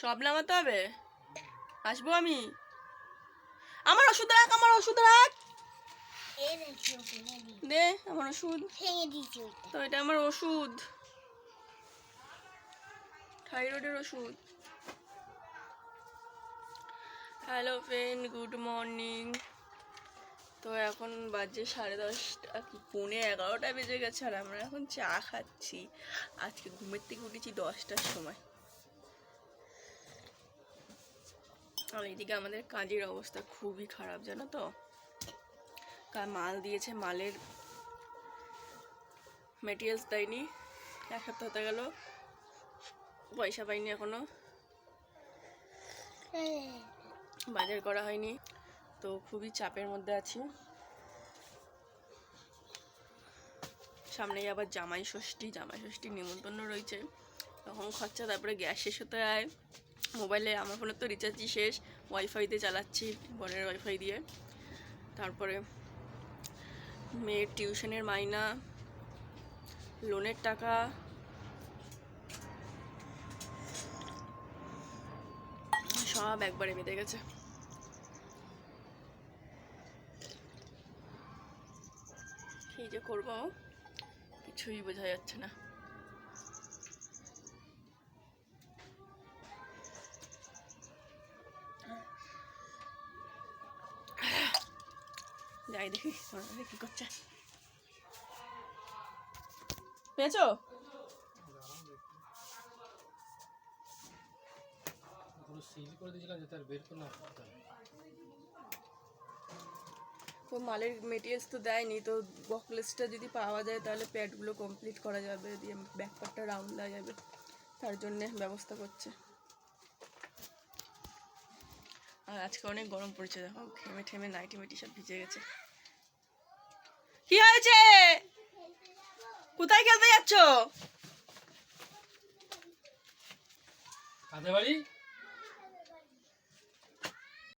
সব নামাতে হবে? আসব আমি? আমার ওষুধ রাখ আমার ওষুধ রাখ। দে আমার ওষুধ। তো এটা আমার ওষুধ। থাইরয়েডের ওষুধ। Hello friend good morning. তো এখন বাজে সাড়ে দশটা কি পৌনে এগারোটা বেজে গেছে আর আমরা এখন চা খাচ্ছি। আজকে ঘুমের থেকে উঠেছি দশটার সময়। আর এইদিকে আমাদের কাজের অবস্থা খুবই খারাপ, জানো তো? মাল দিয়েছে, মালের মেটেরিয়ালস দেয়নি, এক সপ্তাহ হতে গেল, পয়সা পাইনি এখনও। বাজার করা হয়নি, তো খুবই চাপের মধ্যে আছি। সামনেই আবার জামাই ষষ্ঠী জামাই ষষ্ঠী নিমন্ত্রণ রয়েছে। তখন খরচা তারপরে গ্যাস শেষ হতে হয়। মোবাইলে আমার ফোনের তো রিচার্জই শেষ ওয়াইফাইতে চালাচ্ছি, বোনের ওয়াইফাই দিয়ে। তারপরে মেয়ের টিউশনের মাইনা, লোনের টাকা। সব একবারে বেঁধে গেছে। কি যে করব? কিছুই বোঝা যাচ্ছে না। যাই দেখি তোমরা কি করছে। পেয়েছ। তো মালের মেটেরিয়ালস তো দেয়নি তো বকলেসটা যদি পাওয়া যায় তাহলে প্যাডগুলো কমপ্লিট করা যাবে দিয়ে ব্যাকপারটা রাউন্ড দেওয়া যাবে। তার জন্যে ব্যবস্থা করছে। আর আজকে অনেক গরম পড়েছে দেখো। ঘেমে ঠেমে নাইটি মেটি সব ভিজে গেছে। কি হয়েছে? কোথায় খেলতে যাচ্ছ? বাড়ি?